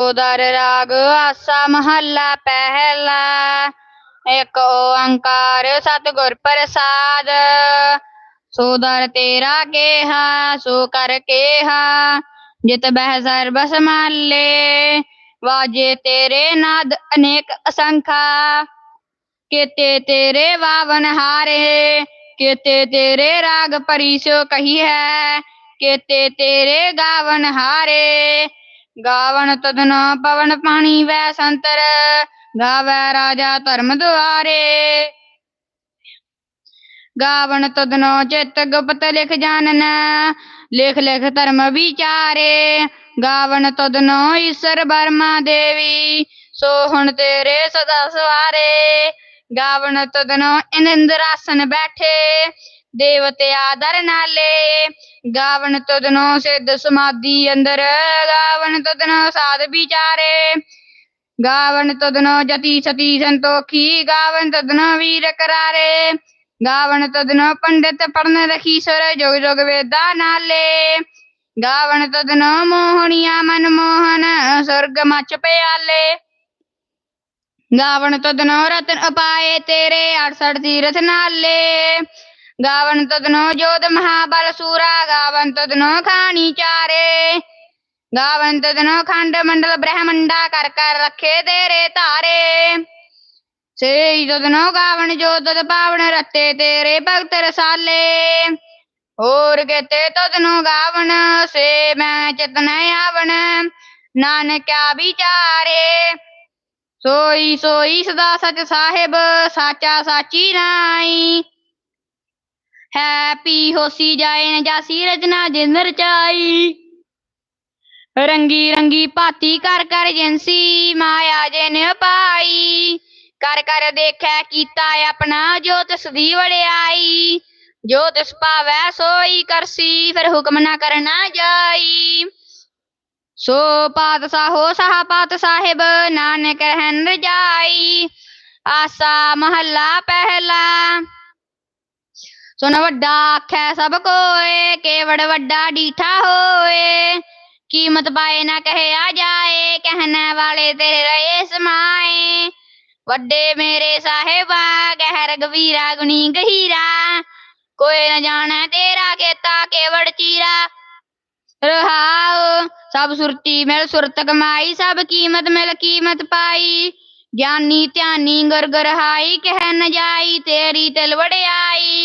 ਉਦਰ ਰਾਗ ਆਸਾ ਮਹੱਲਾ ਪਹਿਲਾ, ਇੱਕ ਓੰਕਾਰ ਸਤਿਗੁਰ ਪ੍ਰਸਾਦ। ਸੋ ਤੇਰਾ ਕੇਹਾ, ਸੋ ਕਰ ਕੇਹਾ, ਜਿਤ ਬਹਿ ਸਰਬ ਸਮਾਲੇ ਵਾਜੇ ਤੇਰੇ ਨਾਦ ਅਨੇਕ ਅਸੰਖਾ, ਕੀਤੇ ਤੇਰੇ ਵਾਵਨ ਹਾਰੇ, ਕੀਤੇ ਤੇਰੇ ਰਾਗ ਪਰਿਸੋ ਕਹੀ ਹੈ, ਕੀਤੇ ਤੇਰੇ ਗਾਵਨ ਹਾਰੇ। ਗਾਵਣ ਤਦਨ ਪਵਨ ਪਾਣੀ ਵੈ ਸੰਤਰ, ਗਾਵੈ ਰਾਜਾ ਧਰਮ ਦੁਆਰੇ। ਗਾਵਣ ਤਦਨੋ ਚਿਤ ਗੁਪਤ ਲਿਖ ਜਾਣਨ ਲਿਖ ਲਿਖ ਧਰਮ ਵਿਚਾਰੇ। ਗਾਵਨ ਤਦਨੋ ਈਸ਼ਰ ਬਰਮਾ ਦੇਵੀ, ਸੋ ਹੁਣ ਤੇਰੇ ਸਦਾ ਸਵਾਰੇ। ਗਾਵਨ ਤਦਨੋ ਇੰਦਰਾਸਨ ਬੈਠੇ ਦੇਵਤੇ ਆਦਰ ਨਾਲੇ, ਗਾਵਨ ਤਦਨੋ ਸਿੱਧ ਸਮਾਧੀ ਅੰਦਰ, ਗਾਵਨ ਤਦਨੋ ਸਾਧ ਵਿਚਾਰੇ। ਗਾਵਨ ਤਦਨੋ ਜਤੀ ਸਤੀ ਸੰਤੋਖੀ, ਗਾਵਨ ਤਦਨੋ ਵੀਰ ਕਰਾਰੇ। ਗਾਵਨ ਤਦਨੋ ਪੰਡਿਤ ਪੜਨ ਰਖੀ ਸੁਰ, ਜੋਗ ਜੋਗ ਵੇਦਾ ਨਾਲੇ। ਗਾਵਨ ਤਦਨੋ ਮੋਹਣੀਆ ਮਨ ਮੋਹਨ, ਸੁਰਗ ਮਚ ਪਿਆਲੇ। ਗਾਵਨ ਤਦਨੋ ਰਤਨ ਉਪਾਏ ਤੇਰੇ 68 ਤੀਰਥ ਨਾਲੇ। ਗਾਵਨ ਤਦਨੋ ਜੋਧ ਮਹਾਬਲ ਸੂਰਾ ਗਾਵਨ ਤਦਨੋ ਖਾਣੀ ਚਾਰੇ। ਗਾਵਨ ਤਦਨੋ ਖੰਡ ਮੰਡਲ ਬ੍ਰਹਮੰਡਾ ਕਰ ਕਰ ਰੱਖੇ ਤੇਰੇ ਤਾਰੇ ਸੇ ਤਦਨੋ ਗਾਵਨ ਜੋ ਤਦ ਪਾਵਨ ਰਤੇ ਤੇਰੇ ਭਗਤ ਰਸਾਲੇ। ਹੋਰ ਕੇਤੇ ਤਦਨੋ ਗਾਵਨ ਸੇ ਮੈਂ ਚਿਤਨ ਆਵਨ ਨਾਨਕਿਆ ਵਿਚਾਰੇ। ਸੋਈ ਸੋਈ ਸਦਾ ਸਚ ਸਾਹਿਬ, ਸਾਚਾ ਸਾਚੀ ਨਾਈ ਹੈ ਪੀ ਹੋਸੀ ਜਾਏ ਨ ਜਾਸੀ ਰਚਨਾ ਜਿਨ ਰਚਾਈ ਰੰਗੀ ਰੰਗੀ ਭਾਤੀ ਕਰ ਕਰ ਜਿਨਸੀ ਮਾਇਆ ਜਿਨ ਪਾਈ। ਕਰ ਕਰ ਦੇਖੈ ਕੀਤਾ ਆਪਣਾ ਜੋ ਤਿਸ ਦੀ ਵੜਿਆਈ ਜੋ ਤਿਸ ਭਾਵੈ ਸੋਈ ਕਰਸੀ, ਫਿਰ ਹੁਕਮ ਨਾ ਕਰਨਾ ਜਾਈ। ਸੋ ਪਾਤਸ਼ਾਹੋ ਸਾਹ ਪਾਤ ਸਾਹਿਬ, ਨਾਨਕ ਰਹਿਨ ਰਜਾਈ ਆਸਾ ਮਹੱਲਾ ਪਹਿਲਾ ਸੁਨ ਵੱਡਾ ਆਖੈ ਸਭ ਕੋਏ, ਕੇਵੜ ਵੱਡਾ ਡੀਠਾ ਹੋਏ। ਕੀਮਤ ਪਾਏ ਨਾ ਕਹਿਆ ਜਾਏ, ਕਹਿਣ ਵਾਲੇ ਤੇਰੇ ਰਹੇ ਸਮਾਏ। ਵੱਡੇ ਮੇਰੇ ਸਾਹਿਬਾ ਕਹਿ ਰਗਵੀਰਾ ਗੁਣੀ ਗਹੀਰਾ। ਕੋਈ ਨ ਜਾਣੈ ਤੇਰਾ ਕੀਤਾ ਕੇਵੜ ਚੀਰਾ। ਰਹਾਉ, ਸਭ ਸੁਰਤੀ ਮਿਲ ਸੁਰਤ ਕਮਾਈ, ਸਭ ਕੀਮਤ ਮਿਲ ਕੀਮਤ ਪਾਈ। ਗਿਆਨੀ ਧਿਆਨੀ ਗੁਰ ਗੁਰਹਾਈ ਕਹਿ ਨ ਜਾਈ, ਤੇਰੀ ਤਿਲ ਵੜਿਆਈ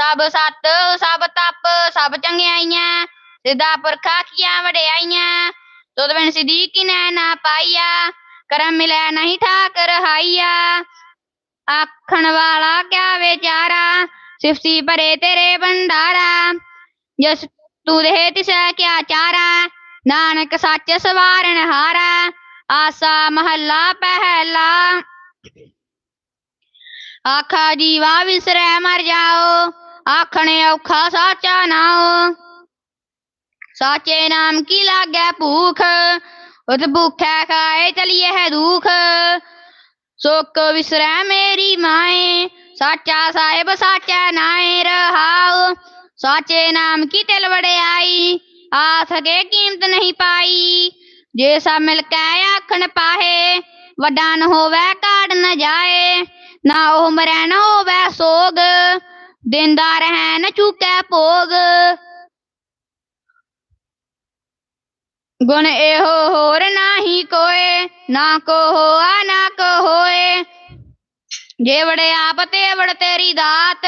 ਸਭ ਸਤ, ਸਭ ਤਪ, ਸਭ ਚੰਗਿਆਈਆਂ ਸਿਧਾ ਪੁਰਖਾ ਕੀਆਂ ਵਡਿਆਈਆਂ। ਤੁਧ ਬਿਨ ਸਿਧੀ ਕਿਨੈ ਨਾ ਪਾਈਆ। ਕਰਮ ਮਿਲੈ ਨਹੀਂ ਠਾਕ ਰਹਾਈਆ ਆਖਣ ਵਾਲਾ ਕਿਆ ਵਿਚਾਰਾ? ਸਿਫਤੀ ਭਰੇ ਤੇਰੇ ਭੰਡਾਰਾ। ਜਸ ਤੂੰ ਦੇ ਤਿਸੈ ਕਿਆ ਚਾਰਾ? ਨਾਨਕ ਸੱਚ ਸਵਾਰਨ ਹਾਰਾ। ਆਸਾ ਮਹੱਲਾ ਪਹਿਲਾ। ਆਖਾ, ਜੀਵਾ ਵਿਸਰੈ ਮਰ ਜਾਓ। ਆਖਣੇ ਔਖਾ ਸਾਚਾ ਨਾਓ ਸਾਚੇ ਨਾਮ ਕੀ ਲਾਗੈ ਭੂਖ ਉਤ ਭੂਖੈ ਖਾਏ ਚਲੀਏ ਹੈ ਦੁਖ ਸੋਕ ਵਿਸਰੈ ਮੇਰੀ ਮਾਏ ਸਾਚਾ ਸਾਹਿਬ ਸਾਚਾ ਨਾਏ ਰਹਾਉ ਸਾਚੇ ਨਾਮ ਕੀ ਤਿਲ ਵੜਿਆਈ ਆਥ ਕੇ ਕੀਮਤ ਨਹੀਂ ਪਾਈ ਜੇ ਸਭ ਮਿਲ ਕੇ ਆਖਣ ਪਾਹੇ ਵੱਡਾ ਨ ਹੋਵੇ ਕਾੜ ਨ ਜਾਏ ਨਾ ਉਹ ਮਰੈ ਨ ਹੋਵੇ ਸੋਗ ਦਿੰਦਾ ਰਹਿ ਨ ਚੁਕੈ ਭੋਗ ਗੁਣ ਇਹੋ ਹੋਰ ਨਾਹੀ ਕੋਏ ਨਾ ਕੋ ਹੋਆ ਨਾ ਕੋ ਹੋਏ ਜੇ ਵੜੇ ਆਪ ਤੇ ਵੜ ਤੇਰੀ ਦਾਤ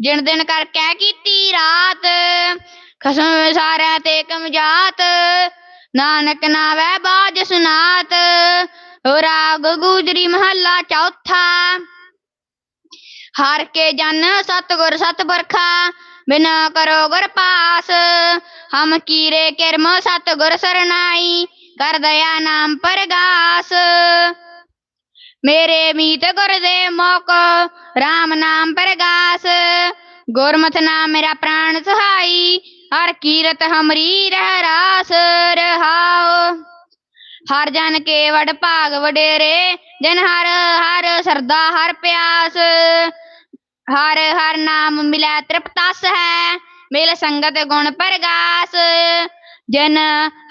ਜਿਣ ਦਿਨ ਕਰਕੇ ਕੀਤੀ ਰਾਤ ਖਸਮ ਵਿਸਾਰੈ ਤੇ ਕਮਜਾਤ ਨਾਨਕ ਨਾਵੈ ਬਾਜ ਸੁਨਾਤ ਰਾਗ ਗੁਜਰੀ ਮਹੱਲਾ ਚੌਥਾ ਹਰ ਕੇ ਜਨ ਸਤਗੁਰ ਸਤਬਰਖਾ ਬਿਨਾ ਕਰੋ ਗੁਰ ਪਾਸ। ਹਮ ਕੀਰੇ ਕਿਰਮ ਸਤਗੁਰ ਸਰਨਾਈ ਕਰ ਦਇਆ ਨਾਮ ਪਰਗਾਸ। ਮੇਰੇ ਮੀਤ ਗੁਰ ਦੇ ਮੋਕ RAM ਨਾਮ ਪਰਗਾਸ। ਗੁਰਮਤਿ ਨਾਮ ਮੇਰਾ ਪ੍ਰਾਣ ਸਹਾਈ, ਹਰ ਕੀਰਤ ਹਮਰੀ ਰਹਿ ਰਾਸ। ਰਹਾਉ। ਹਰ ਜਨ ਕੇ ਵਡ ਭਾਗ ਵਡੇਰੇ, ਜਨ ਹਰ ਹਰ ਸਰਦਾ ਹਰ ਪਿਆਸ। ਹਰ ਹਰ ਨਾਮ ਮਿਲੈ ਤ੍ਰਿਪਤਸ ਹੈ, ਮਿਲ ਸੰਗਤ ਗੁਣ ਪਰਗਾਸ। ਜਿਨ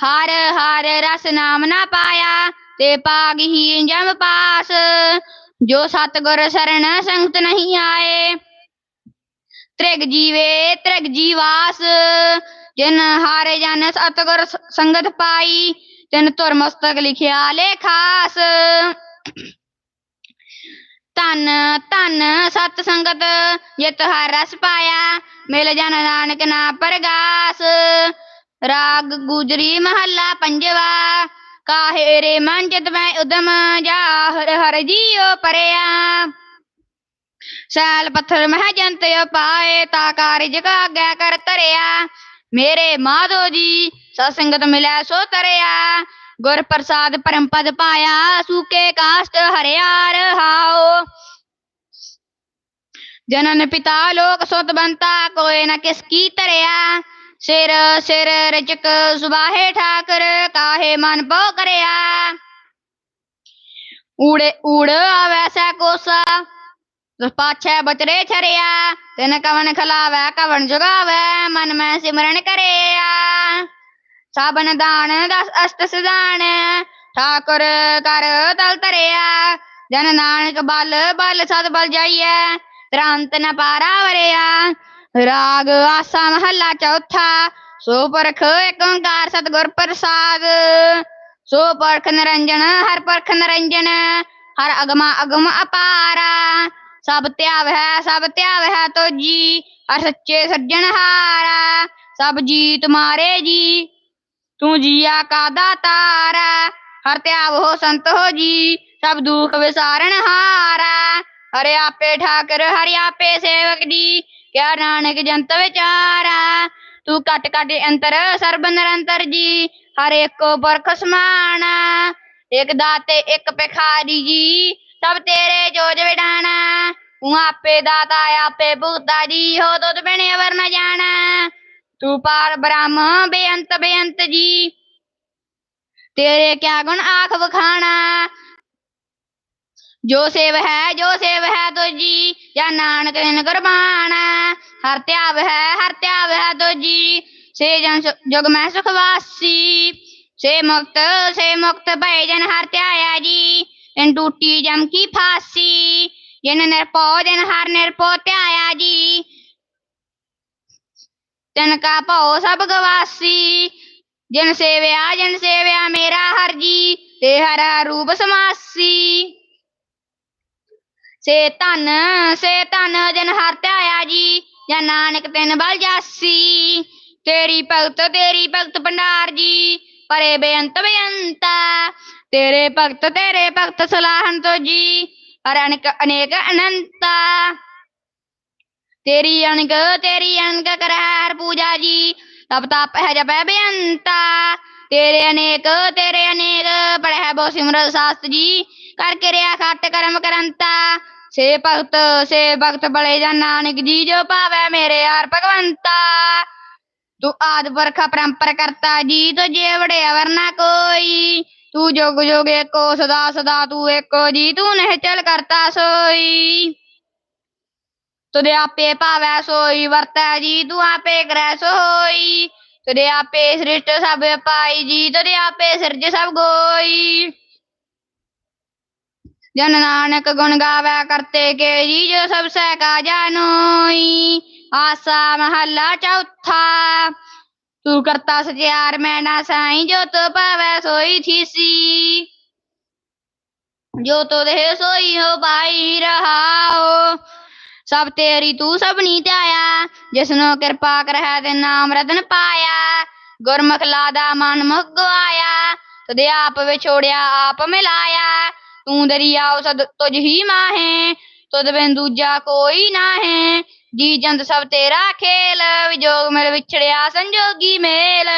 ਹਰ ਹਰ ਰਸ ਨਾਮ ਨਾ ਪਾਇਆ, ਤੇ ਪਾਗਹੀਨ ਜਮ ਪਾਸ। ਜੋ ਸਤਗੁਰ ਸਰਣ ਸੰਗਤ ਨਹੀਂ ਆਏ, ਤ੍ਰਿਗ ਜੀਵੇ ਤ੍ਰਿਗ ਜੀਵਾਸ। ਜਿਨ ਹਾਰੇ ਜਨ ਸਤਗੁਰ ਸੰਗਤ ਪਾਈ, ਤਿਨ ਤੁਰ ਮਸਤਕ ਲਿਖਿਆ ਲੇਖਾਸ। ਧਨ ਧਨ ਸਤ ਸੰਗਤ ਜਿਤ ਹਰ ਰਸ ਪਾਇਆ, ਮਿਲ ਜਨ ਨਾਨਕ ਨਾ ਪਰਗਾਸ। ਰਾਗ ਗੁਜਰੀ ਮਹੱਲਾ ਪੰਜਵਾ, ਕਾਹੇ ਰੇ ਮਨ ਚਿਤ ਮੈਂ ਉਦਮ ਜਾ, ਹਰ ਹਰ ਜੀਉ ਪਰਿਆ। ਸੈਲ ਪੱਥਰ ਮਹਿ ਜੰਤ ਪਾਏ ਤਾ ਕਾਰਜ ਕਾਗੈ ਕਰ ਧਰਿਆ। ਮੇਰੇ ਮਾਧੋ ਜੀ, ਸਤ ਸੰਗਤ ਮਿਲੈ ਸੋ ਤਰਿਆ। ਗੁਰ ਪ੍ਰਸਾਦ ਪਰਮ ਪਦ ਪਾਇਆ ਸੂਕੇ ਕਾਸ਼ਟ ਹਰਿਆ ਰਹਾਓ ਜਨਨ ਪਿਤਾ ਲੋਕ ਸੁਤ ਬੰਤਾ ਕੋਏ ਨ ਕਿਸ ਕੀ ਤਰਿਆ ਸਿਰ ਸਿਰ ਰਚਕ ਸੁਬਾਹੇ ਠਾਕਰ ਕਾਹੇ ਮਨ ਪਉ ਕਰਿਆ ਊੜੇ ਊੜ ਆਵੈ ਸੈ ਕੋਸਾ ਪਾਛੈ ਬਚਰੇ ਛਰਿਆ ਤਿਨ ਕਵਨ ਖਲਾਵੈ ਕਵਨ ਜੁਗਾਵੈ ਮਨ ਮੈਂ ਸਿਮਰਨ ਕਰਿਆ ਸਾਬਨ ਦਾਨ ਦਸ ਅਸਤ ਸਦਾਨ ਠਾਕੁਰ ਕਰ ਤਲ ਤਰਿਆ ਜਨ ਨਾਨਕ ਬਲ ਬਲ ਸਦ ਬਲ ਜਾਈਐ ਤ੍ਰਾਂਤ ਨ ਪਾਰਾ ਵਰਿਆ, ਰਾਗ ਆਸਾ ਮਹੱਲਾ ਚੌਥਾ, ਸੋ ਪਰਖ ਏਕ ਓੰਕਾਰ ਸਤਿਗੁਰ ਪ੍ਰਸਾਦ, ਸੋ ਪਰਖ ਨਿਰੰਜਨ ਹਰ ਪਰਖ ਨਿਰੰਜਨ, ਹਰ ਅਗਮਾ ਅਗਮ ਅਪਾਰਾ, ਸਭ ਧਿਆਵ ਹੈ ਸਭ ਧਿਆਵ ਹੈ ਤੋਜੀ ਹਰ ਸੱਚੇ ਸੱਜਣ ਹਾਰਾ, ਸਭ ਜੀ ਤੁਮਾਰੇ ਜੀ ਤੂੰ ਜੀਆ ਕਾ ਦਾਤਾਰਾ ਹਰ ਧਿਆਵ ਹੋ ਸੰਤ ਹੋ ਜੀ, ਸਭ ਦੁਖ ਵਿਸਾਰਨ ਹਾਰਾ ਹਰਿ ਆਪੇ ਠਾਕਰ, ਹਰਿ ਆਪੇ ਸੇਵਕ ਜੀ, ਕਿਆ ਨਾਨਕ ਜੰਤ ਵਿਚਾਰਾ ਤੂੰ ਕਟ ਕਟ ਅੰਤਰ, ਸਰਬ ਨਿਰੰਤਰ ਜੀ, ਹਰ ਇੱਕੋ ਬਰਖ ਸਮਾਨ ਇਕ ਦਾਤੇ, ਇੱਕ ਭਿਖਾਰੀ ਜੀ, ਸਭ ਤੇਰੇ ਜੋਜ ਵਿਡਾਣਾ ਤੂੰ ਆਪੇ ਦਾਤਾ, ਆਪੇ ਭੂਤਾ ਜੀ, ਹੋ ਤੁਧ ਬਿਨ ਅਵਰ ਨ ਜਾਣਾ। ਤੂੰ ਪਾਰ ਬ੍ਰਹਮ ਬੇਅੰਤ ਬੇਅੰਤ ਜੀ ਤੇਰੇ ਕਿਆ ਗੁਣ ਆਖ ਵਖਾਣਾ ਜੋ ਸੇਵ ਹੈ ਜੋ ਸੇਵ ਹੈ ਤੁਜੀ ਜਾਂ ਨਾਨਕ ਦਿਨ ਗੁਰਬਾਣਾ ਹਰ ਧਿਆਵ ਹੈ ਹਰ ਧਿਆਵ ਹੈ ਤੁਜੀ ਸੇ ਜਨ ਸੁ- ਜੁਗ ਮੈਂ ਸੁਖ ਵਾਸੀ ਸੇ ਮੁਕਤ ਸੇ ਮੁਕਤ ਭਏ ਜਨ ਹਰ ਧਿਆਇਆ ਜੀ ਇਨ ਟੂਟੀ ਜਮ ਕੀ ਫਾਸੀ ਜਿਨ ਨਿਰਭਉ ਜਨ ਹਰ ਨਿਰਭਉ ਧਿਆਇਆ ਜੀ ਤਿਨ ਕਾ ਭਉ ਸਭ ਗਵਾਸੀ, ਜਿਨ ਸੇਵਿਆ ਜਿਨ ਸੇਵਿਆ ਮੇਰਾ ਹਰ ਜੀ, ਤੇ ਹਰਾ ਰੂਪ ਸਮਾਸੀ। ਸੇ ਧਨ ਸੇ ਧਨ ਜਨ ਹਰ ਧਿਆਇਆ ਜੀ, ਜਾਂ ਨਾਨਕ ਤਿਨ ਬਲ ਜਾਸੀ। ਤੇਰੀ ਭਗਤ ਤੇਰੀ ਭਗਤ ਭੰਡਾਰ ਜੀ, ਪਰੇ ਬੇਅੰਤ ਬੇਅੰਤਾ, ਤੇਰੇ ਭਗਤ ਤੇਰੇ ਭਗਤ ਸਲਾਹਨ ਤੋ ਜੀ ਹਰ ਅਨੇਕ ਅਨੇਕ ਅਨੰਤਾ। ਤੇਰੀ ਅਣਗ ਤੇਰੀ ਅਣਗ ਕਰੈ ਹਰ ਪੂਜਾ ਜੀ। ਤਪ ਤਪ ਹੈ ਜਪੈ ਬੇਅੰਤਾ। ਤੇਰੇ ਅਨੇਕ ਤੇਰੇ ਅਨੇਕ, ਪੜ੍ਹੈ ਬੋ ਸਿਮਰਤ ਸਾਸਤ ਜੀ। ਕਰ ਕਿਰਿਆ ਖੱਟ ਕਰਮ ਕਰੰਤਾ। ਸੇ ਭਗਤ ਸੇ ਭਗਤ ਬਲੇ ਜਨ ਨਾਨਕ ਜੀ, ਜੋ ਭਾਵੈ ਮੇਰੇ ਹਰ ਭਗਵੰਤਾ। ਤੂੰ ਆਦ ਵਰਖਾ ਪਰੰਪਰ ਕਰਤਾ ਜੀ ਤੁਝੇ ਵੜੇ ਅਵਰ ਨਾ ਕੋਈ। ਤੂੰ ਜੋਗ ਜੋਗ ਏਕੋ, ਸਦਾ ਸਦਾ ਤੂੰ ਏਕੋ ਜੀ, ਤੂੰ ਨਹਿ ਚਲ ਕਰਤਾ ਸੋਈ। ਤੁਦੇ ਆਪੇ ਭਾਵੈ ਸੋਈ ਵਰਤੈ ਜੀ ਤੂੰ ਆਪੇ ਕਰੈ ਸੋਈ ਤੁਦੇ ਆਪੇ ਸ੍ਰਿਸ਼ਟ ਸਭ ਪਾਈ ਜੀ ਤੁਦੇ ਆਪੇ ਸਿਰਜ ਸਭ ਗੋਈ ਜਨ ਨਾਨਕ ਗੁਣ ਗਾਵੈ ਕਰਤੇ ਕੇ ਜੀ ਜੋ ਸਭ ਸਹਿ ਕਾ ਜਾਨੋਈ ਆਸਾ ਮਹੱਲਾ ਚੌਥਾ ਤੂੰ ਕਰਤਾ ਸਚਿਆਰ ਮੈਂ ਨਾ ਸਾਈ ਜੋ ਤੋ ਭਾਵੈ ਸੋਈ ਥੀਸੀ ਜੋ ਤੋ ਦੇਹ ਸੋਈ ਹੋ ਪਾਈ ਰਹਾਓ ਸਭ ਤੇਰੀ ਤੂੰ ਸਭਨੀ ਧਿਆਇਆ ਜਿਸਨੂੰ ਕਿਰਪਾ ਕਰਹਿ ਤੇ ਨਾਮ ਰਤਨ ਪਾਇਆ। ਗੁਰਮੁਖ ਲਾਦਾ ਮਨ ਮੁਖ ਗਵਾਇਆ ਤਦੇ ਆਪ ਵਿਛੋੜਿਆ ਆਪ ਮਿਲਾਇਆ। ਤੂੰ ਦਰਿਆਉ ਸਦ ਤੁਝ ਹੀ ਮਾਹੇ, ਤੁਧ ਬਿਨ ਦੂਜਾ ਕੋਈ ਨਾਹੇ। ਜੀ ਜੰਤ ਸਭ ਤੇਰਾ ਖੇਲ, ਵਿਜੋਗ ਮਿਲ ਵਿਛੜਿਆ ਸੰਜੋਗੀ ਮੇਲ।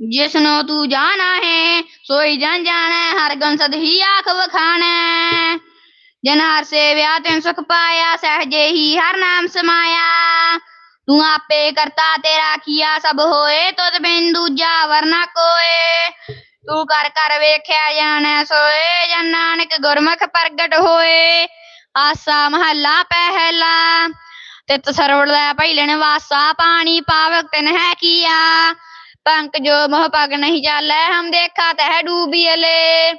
ਜਿਸਨੂੰ ਤੂੰ ਜਾਣਾ ਹੈ ਸੋਈ ਜਨ ਜਾਣੈ, ਹਰ ਗੁਣ ਸਦ ਹੀ ਆਖ ਵਖਾਣੈ। ਜਨ ਹਰ ਸੇਵਿਆ, ਤਿਨ ਸੁਖ ਪਾਇਆ ਸਹਜੇ ਹੀ ਹਰ ਨਾਮ ਸਮਾਇਆ। ਤੂੰ ਆਪੇ ਕਰਤਾ ਤੇਰਾ ਕੀਆ, ਸਭ ਹੋਏ ਤੁਧ ਬਿਨ ਦੂਜਾ ਵਰਨਾ ਕੋਏ। ਤੂੰ ਕਰ ਕਰ ਵੇਖਿਆ, ਜਾਣੈ ਸੋਏ, ਜਨ ਨਾਨਕ ਗੁਰਮੁਖ ਪ੍ਰਗਟ ਹੋਏ। ਆਸਾ ਮਹੱਲਾ ਪਹਿਲਾ, ਤਿਤ ਸਰਵੜ ਲੈ ਭਈ ਲੈਣ ਵਾਸਾ, ਪਾਣੀ ਪਾਵਕ ਤਨ ਹੈ ਕੀਆ। ਪੰਕ ਜੋ ਮੋਹ ਪਗ ਨਹੀਂ ਚਾਲੈ ਹਮ ਦੇਖਾ ਤਹਿ ਡੂਬੀਲੇ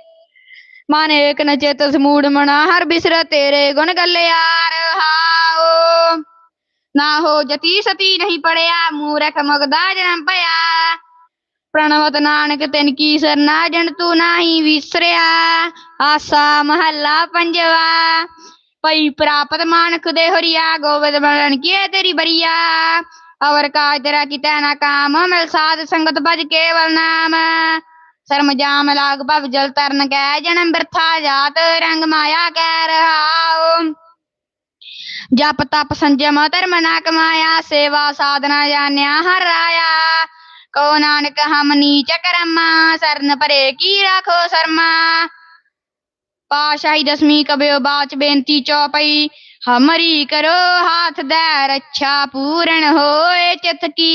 ਮਨ ਏਕ ਨ ਚੇਤ ਸਮੂੜ ਮਣਾ ਹਰ ਬਿਸਰ ਤੇਰੇ ਗੁਣ ਗੱਲਿਆਰ ਹਾਓ। ਨਾ ਹੋ ਜਤੀ ਸਤੀ ਨਹੀਂ ਪੜਿਆ, ਮੂਰਖ ਮਗਦਾ ਜਨਮ ਭਇਆ। ਪ੍ਰਣਵਤ ਨਾਨਕ ਤਿਨ ਕੀ ਸਰਨਾ ਜਨ ਤੂੰ ਨਾਹੀ ਵਿਸਰਿਆ। ਆਸਾ ਮਹੱਲਾ ਪੰਜਵਾ ਪਈ ਪ੍ਰਾਪਤ ਮਾਨਕ ਦੇ ਹਰੀਆ, ਗੋਬਿੰਦ ਮਰਨ ਕੀਏ ਤੇਰੀ ਬਰੀਆ। ਅਵਰ ਕਾਜ ਤੇਰਾ ਕੀਤਾ ਨਾ ਕਾਮ, ਮਿਲ ਸਾਧ ਸੰਗਤ ਭਜ ਕੇਵਲ ਨਾਮ। ਸ਼ਰਮ ਜਾਮ ਲਾਗ ਭਵ ਜਲ ਤਰਨ ਕੈ ਜਨਮ ਬਿਰਥਾ ਜਾਤ ਰੰਗ ਮਾਇਆ ਕੈ ਰਹਾਉ ਜਪ ਤਪ ਸੰਜਮ ਧਰਮ ਨਾ ਕਮਾਇਆ ਸੇਵਾ ਸਾਧਨਾ ਜਾਣਿਆ ਹਰ ਰਾਇਆ ਕੋ ਨਾਨਕ ਹਮ ਨੀਚ ਕਰਮਾ ਸਰਨ ਪਰੇ ਕੀ ਰਾਖੋ ਸ਼ਰਮਾ ਪਾਸ਼ਾਹੀ ਦਸਵੀਂ ਕਬਿਓ ਬਾਚ ਬੇਨਤੀ ਚੌਪਈ ਹਮਰੀ ਕਰੋ ਹਾਥ ਦੇ ਰੱਛਾ ਪੂਰਨ ਹੋਏ ਚਿਤ ਕੀ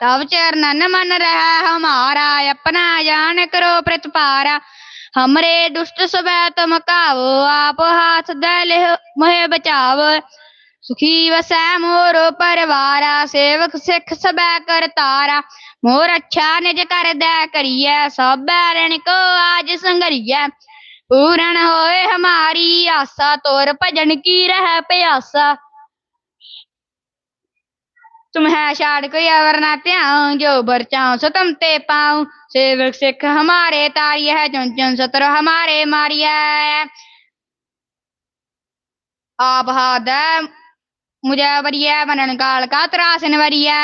ਇੱਛਾ ਤਵ ਚਰਨਨ ਮਨ ਰਹਿ, ਹਮਾਰਾ ਆਪਣਾ ਜਾਣ ਕਰੋ ਪ੍ਰਤਪਾਰਾ। ਹਮਰੇ ਦੁਸ਼ਟ ਸਵੈ ਤੁਮ ਕਾਵੋ ਆਪ ਹਾਥ ਦੇ ਲਿਹ ਸੁਖੀ ਵਸੈ ਮੋਰ ਪਰਵਾਰਾ, ਸੇਵਕ ਸਿੱਖ ਸਬੈ ਕਰਤਾਰਾ ਮੋਰ ਅੱਛਾ ਨਿਜ ਕਰਦਾ ਕਰੀਐ ਸਭ ਬੈਰਣ ਕੋ ਆਜ ਸੰਗਰੀਐ। ਪੂਰਨ ਹੋਏ ਹਮਾਰੀ ਆਸਾ, ਤੋਰ ਭਜਨ ਕੀ ਰਹਿ ਪਿਆਸਾ। तुम है शाड़ को वरना आऊँ जो भर चाओ सतम ते पाऊ। सेवक सिख हमारे तारी है, चुन चुन सतर हमारे मारिय आप हाद मुझे वरिया मनन काल का त्रासन वरिया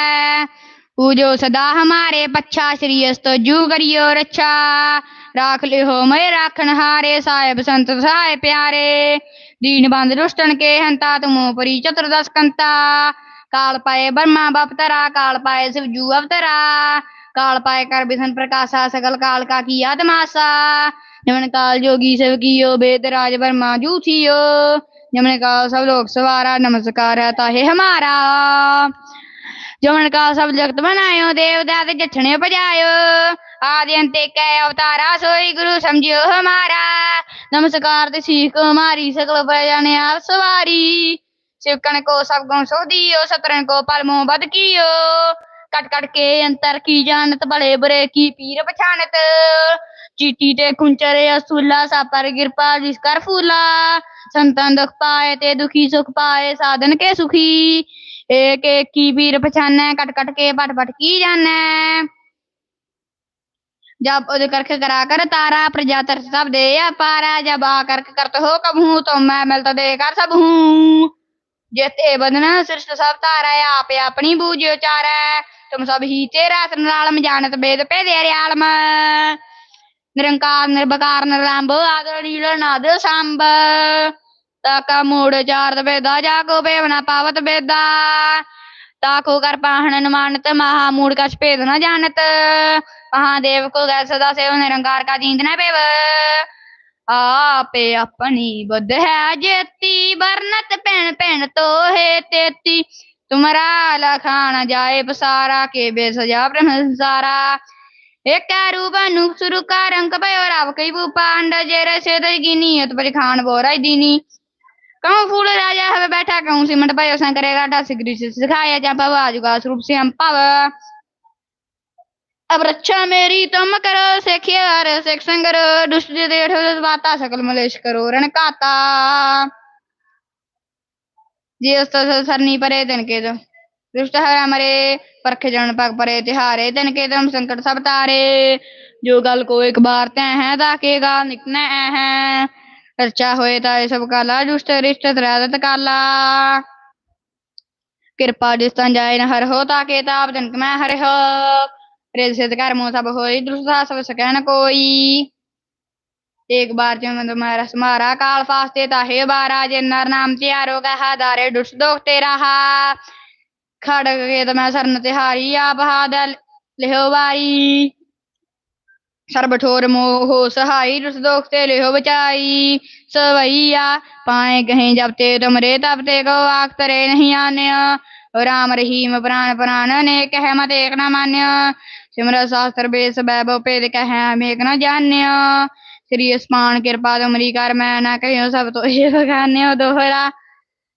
पूजो सदा हमारे पच्छा श्रीयस्त जू करियो रक्षा राख लिहो मैं राखन हारे, साहेब संत साहेब प्यारे। दीन बंद दुष्टन के हंता, तुम परी चतुर्दश कंता। काल पाए ब्रह्मा बपतरा काल पाए शिव जू अवतरा काल पाए कर बिसन प्रकाशा सकल काल का किया तमाशा जमन काल जोगी शिव कियो वेद राज वर्मा जूठियो जमन काल सब लोग सवारा नमस्कार है ताहे हमारा जमन काल सब जगत बनायो देव दात जछने बजायो आदि अंत कै अवतारा सोई गुरु समझियो हमारा नमस्कार ते सीख हमारी सकल प्रजाने आप सवारी शिवकन को सब गुण सो दियो सतरन को पल मोह बद कियो कट कट के अंतर की जानत, बड़े बुरे की पीर पछानत। चीटी ते कुंचरे असूला सा पर कृपा जिस कर फूला। संतन दुख पाए ते दुखी, सुख पाए साधन के सुखी। एक एक की पीर पछाने कट कट के पट पट की जाने जब उद करख करा कर तारा, प्रजा तर सब दे पारा जब आ करक करत हो कब हूँ तो मैं मिलता दे कर सब हूँ ਜਿਤ ਬੰਦਨਾ ਸ੍ਰਿਸ਼ਟ ਸਭ ਧਾਰਾ ਆਪੇ ਆਪਣੀ ਬੂਝਿਓ ਚਾਰੈ ਤੁਮ ਸਭ ਹੀ ਤੇਰਾ ਸਰਨਾਲਮ ਜਾਣਤ ਬੇਦ ਭੇਦੇ ਰਿਆਲਮ ਨਿਰੰਕਾਰ ਨਿਰਭਕਾਰ ਨਿਰਲੰਭ ਆਦਰ ਨੀਲ ਨਾਦ ਸੰਭ। ਤਾਕਾ ਮੂੜ ਚਾਰਤ ਬੇਦਾ, ਜਾਗੋ ਬੇਵਨਾ ਪਾਵਤ ਬੇਦਾ। ਤਾਕੋ ਕਰ ਪਾਹਣ ਅਨੁਮਾਨਤ, ਮਹਾ ਮੂੜ ਕਛ ਭੇਦ ਨਾ ਜਾਣਤ। ਮਹਾਦੇਵ ਕੋ ਗੈ ਸਦਾ ਸੇਵ, ਨਿਰੰਕਾਰ ਕਾ ਦੀਂਦ ਨ ਬੇਵ ਆਪੇ ਆਪਣੀ ਬੁੱਧ ਹੈ ਜੇਤੀ, ਵਰਨਤ ਭੈਣ ਭੈਣ ਤੋਹੇ ਤੇਤੀ। ਤੁਮਰਾ ਲਖਾਣ ਜਾਏ ਪਸਾਰਾ ਕੇ ਬੇਸਜਾ ਪ੍ਰਮ ਸੰਸਾਰਾ ਏਕਾ ਰੂਪ ਅਨੂਪ, ਸੁਰੂ ਕਾ ਰੰਗ ਭਇਓ, ਰਵ ਕਈ ਭੂਪਾਂਡ ਜੇ ਰਸੇ ਤੇ ਗਿਨੀ, ਅਤ ਪਰ ਖਾਨ ਬੋਰਾਈ ਦੀਨੀ। ਕਉ ਫੂਲ ਰਾਜਾ ਹਵੇ ਬੈਠਾ, ਕਉ ਸਿਮਟ ਭਇਓ ਸੰ ਕਰੇਗਾ ਢਾ ਸਿਗਰੀ ਸਿਖਾਇਆ ਜਾਂ ਭਵ, ਆਜੁਗਾ ਸਰੂਪ ਸੇ ਹਮ ਭਵ। ਅਬ ਰੱਛਾ ਮੇਰੀ ਤੁਮ ਕਰੋ ਸਿੱਖ हर सेख संगर दुष्ट देठ बाता सकल मलेश करो रण काता जी उस सरनी परे तिनके तो दुष्ट हर मरे, परख जन पग परे, तिहारे तिनके तुम संकट सब तारे. जो गल को एक बार तय है, ताके गाल निकने है. रचा होए ताए सब काला, दुष्ट रिष्ट त्रैदत काला. कृपा जिस तन जाए न हर हो, ताके ताप तिनक मैं हर हो. કર્મો સબ હોય દુષ્ટા સબ સકન કોઈ એક બાર જો મંદ મારા મારા કાળ ફાસ્તે તા હે બારા જે નર નામ તે આરોગા હા દારે દુષ દોખતે રહા ખડગ કે તમે સਰਨ તે હારી આ બહાદલ લેહો વારી ਸਰਬ ਠੋਰ ਮੋਹ ਸਹਾਈ ਰਸ ਦੋਖ ਤੇ ਲਿਓ ਬਚਾਈ ਸਵਈਆ ਪਾਏ ਕਹੀਂ ਜਬ ਤੇ ਤੁਮਰੇ ਤਬ ਤੇ ਕੋ ਆਖ ਤਰੇ ਨਹੀਂ ਆਨਿਆ ਰਾਮ ਰਹੀਮ ਪ੍ਰਾਨ ਪ੍ਰਾਨ ਨੇ ਕਹਿ ਮਤ ਏਕ ਨਾ ਮਾਨਿਆ ਸਿਮਰ ਸਾਸਤਰ ਬੇਸਬੈਬ ਭੇਦ ਕਹਿ ਹਮੇਕ ਨਾ ਜਾਣਿਆ। ਸ੍ਰੀ ਅਸਮਾਨ ਕਿਰਪਾ ਤੁਮਰੀ ਕਰ ਮੈਂ ਨਾ ਕਹਿਓ ਸਭ ਤੋਂ ਇਹ ਬਗਾਨਿਓ ਦੋਹਰਾ।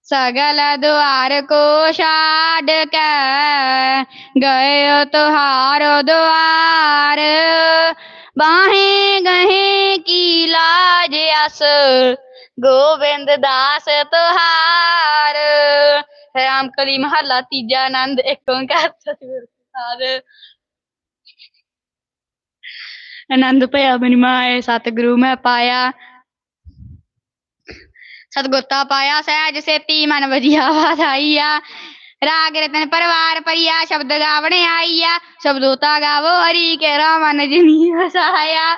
ਸਗਲ ਦੁਆਰ ਕੋ ਛਾੜ ਕੇ ਗਏ ਤੁਹਾਰੋ ਦੁਆਰ। ਬਾਹੇ ਗਹੇ ਕੀ ਲਾਜ ਅਸ, ਗੋਬਿੰਦ ਦਾਸ ਤੁਹਾਰ। ਰਾਮ ਕਲੀ ਮਹੱਲਾ ਤੀਜਾ ਆਨੰਦ, ਇੱਕ ਓੰਕਾਰ ਸਤਿਗੁਰ ਸਾਹਿਬ ਆਨੰਦ ਭਇਆ ਬਨਿ ਮਾਏ ਸਤਿਗੁਰੂ ਮੈਂ ਪਾਇਆ ਸਤਗੁਰਤਾ ਪਾਇਆ ਸਹਿਜ ਸੇਤੀ ਮਨ ਵਧੀਆ ਵਾਧਾਈਆ ਰਾਗ ਰਤਨ ਪਰਵਾਰ ਪਰਿਆ ਸ਼ਬਦ ਗਾਵਣੇ ਆਈਆ ਸ਼ਬਦੋਤਾ ਗਾਵੋ ਹਰੀ ਕੇ ਮਨ ਜਿਨੀ ਵਸਾਇਆ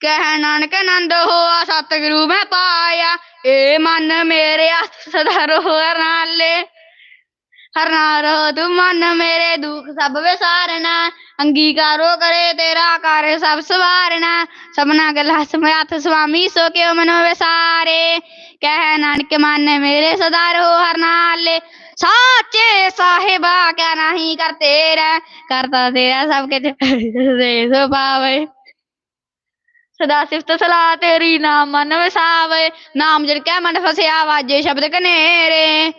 ਕਹਿ ਨਾਨਕ ਆਨੰਦ ਹੋਆ ਸਤਿਗੁਰੂ ਮੈਂ ਪਾਇਆ ਏ ਮਨ ਮੇਰੇ ਹੱਥ ਸਦਾ ਰਹੋ ਨਾਲੇ ਹਰਨਾ ਨਾਰੋ ਤੂੰ ਮਨ ਮੇਰੇ ਦੁੱਖ ਸਭ ਵਿਸਾਰਨਾ, ਅੰਗੀਕਾਰੋ ਕਰੇ ਤੇਰਾ ਕਰ ਸਭ ਸਵਾਰਨਾ। ਸਭਨਾ ਗਲਾ ਸਮਰਾਥ ਸੁਆਮੀ ਸੋ ਕਿਉ ਮਨੋ ਵਿਸਾਰੇ? ਕਹਿ ਨਾਨਕ ਮਨ ਮੇਰੇ ਸਦਾ ਰਹੋ ਹਰ ਨਾਲੇ। ਸਾਚੇ ਸਾਹਿਬਾ, ਕਿਆ ਨਹੀਂ ਕਰ ਤੇਰਾ, ਕਰਤਾ ਤੇਰਾ ਸਭ ਕੇ ਦੇ ਸੋ ਪਾਵੇ। ਸਦਾ ਸਿਫਤ ਸਲਾਹ ਤੇਰੀ, ਨਾਮ ਮਨ ਵਸਾਵੇ। ਨਾਮ ਜੜ ਕੇ ਮਨ ਫਸਿਆ, ਵਾਜੇ ਸ਼ਬਦ ਕਨੇਰੇ।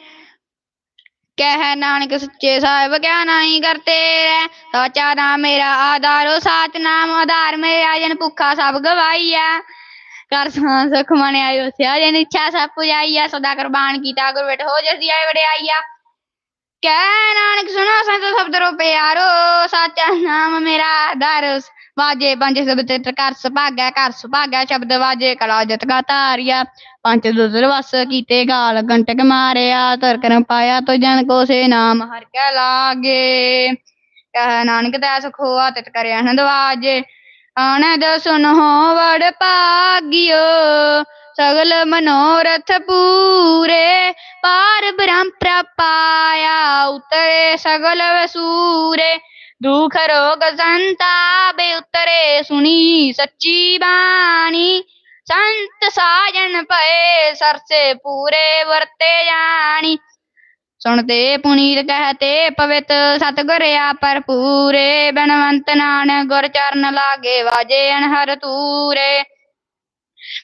ਕਹਿ ਨਾਨਕ ਸੱਚੇ ਸਾਹਿਬ ਕਿਆ ਨਹੀਂ ਕਰਤੇ ਰਹਿ? ਸਾਚਾ ਨਾਮ ਮੇਰਾ ਆਧਾਰੋ ਸਾਚ ਨਾਮ ਆਧਾਰ, ਮੇਰਾ ਜਨ ਭੁੱਖਾ ਸਭ ਗਵਾਈਆ ਕਰ ਸਾਂ ਸੁਖ ਮਨ ਆਇਓ ਸਿਆ ਜਨ ਇੱਛਾ ਸਭ ਪੁਜਾਈਆ ਸਦਾ ਕੁਰਬਾਨ ਕੀਤਾ ਗੁਰ ਬਿਟ ਹੋ ਜਸੀ ਆਏ ਵਡਿਆਈਆ। ਕਹਿ ਨਾਨਕ ਸੁਣੋ ਸੰਤ ਸ਼ਬਦ ਰੋ ਪਿਆਰੋ ਸਾਚਾ ਨਾਮ ਮੇਰਾ ਆਧਾਰ ਵਾਜੇ ਪੰਜ ਸ਼ਬਦ ਤੇ ਕਰ ਸੁਭਾਗੈ ਕਰ ਸੁਭਾਗੈ ਸ਼ਬਦ ਵਾਜੇ ਕਲਾ ਜਤ ਗਾ ਧਾਰਿਆ। ਪੰਜ ਦੁਦਰ ਵਸ ਕੀਤੇ ਗਾਲ ਕੰਟਕ ਮਾਰਿਆ ਤਰ ਕਰਮ ਪਾਇਆ ਤੋ ਜਨ ਕੋ ਸੇ ਨਾਮ ਹਰ ਕੈ ਲਾਗੇ। ਕਹਿ ਨਾਨਕ ਤੈ ਸੁਖ ਤਿਤ ਕਰਿਆ ਆਨੰਦ ਵਾਜੇ। ਆਨੰਦ ਸੁਨੋ ਵੜ ਭਾਗਿਓ, ਸਗਲ ਮਨੋਰਥ ਪੂਰੇ। ਪਾਰ ਬ੍ਰਹਮ ਪ੍ਰਪਾਇਆ ਉਤਰੇ ਸਗਲ ਵਸੂਰੇ। ਦੁਖ ਰੋਗ ਸੰਤਾਪੇ ਉਤਰੇ ਸੁਣੀ ਸੱਚੀ ਬਾਣੀ। ਸੰਤ ਸਾਜਨ ਭਏ ਸਰਸੇ ਪੂਰੇ ਵਰਤੇ ਜਾਣੀ। ਸੁਣਤੇ ਪੁਨੀਤ ਕਹਤੇ, ਪਵਿਤ ਸਤਿਗੁਰ ਆਪਰ ਪੂਰੇ ਬਨਵੰਤ ਨਾਨਕ ਗੁਰ ਚਰਨ ਲਾਗੇ ਵਾਜੇ ਅਨਹਰ ਤੂਰੇ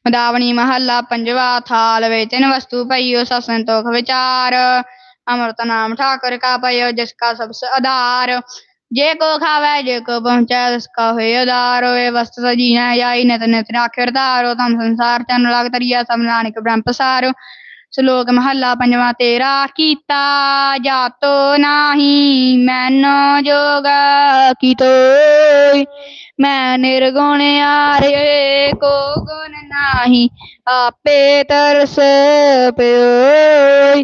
ਮਦਾਵਣੀ ਮਹੱਲਾ ਪੰਜਵਾ ਥਾਲ ਵੇਚਨ ਵਸਤੂ ਪਈਓ, ਸਭ ਸੰਤੋਖ ਵਿਚਾਰ। ਅਮਰਤ ਨਾਮ ਠਾਕੁਰ ਕਾ ਪਈਓ, ਜਿਸ ਕਾ ਸਭ ਆਧਾਰ। ਜੇ ਕੋ ਖਾਵੇ, ਜੇ ਕੋ ਪਹੁੰਚੈ ਤਿਸ ਹੋਏ ਉਦਾਰ, ਹੋਏ ਵਸਤ ਸਜੀਨਾ ਜਾਈ, ਨਿਤ ਨਿਤ ਰਾਖਿਰ ਧਾਰੋ ਤਮ ਸੰਸਾਰ ਚੰਨ ਲਗ ਤਰੀਆ, ਸਭ ਨਾਨਕ ਬ੍ਰਹਮ ਪਸਾਰੋ। ਸ਼ਲੋਕ ਮਹੱਲਾ ਪੰਜਵਾਂ, ਤੇਰਾ ਕੀਤਾ ਜਾਤੋ ਨਾਹੀ, ਮੈਨੋ ਜੋਗ ਕੀਤੋਇ ਮੈਂ ਨਿਰਗੁਣ ਆਰੇ ਕੋ ਗੁਣ ਨਾਹੀ, ਆਪੇ ਤਰਸ ਪਿਓਈ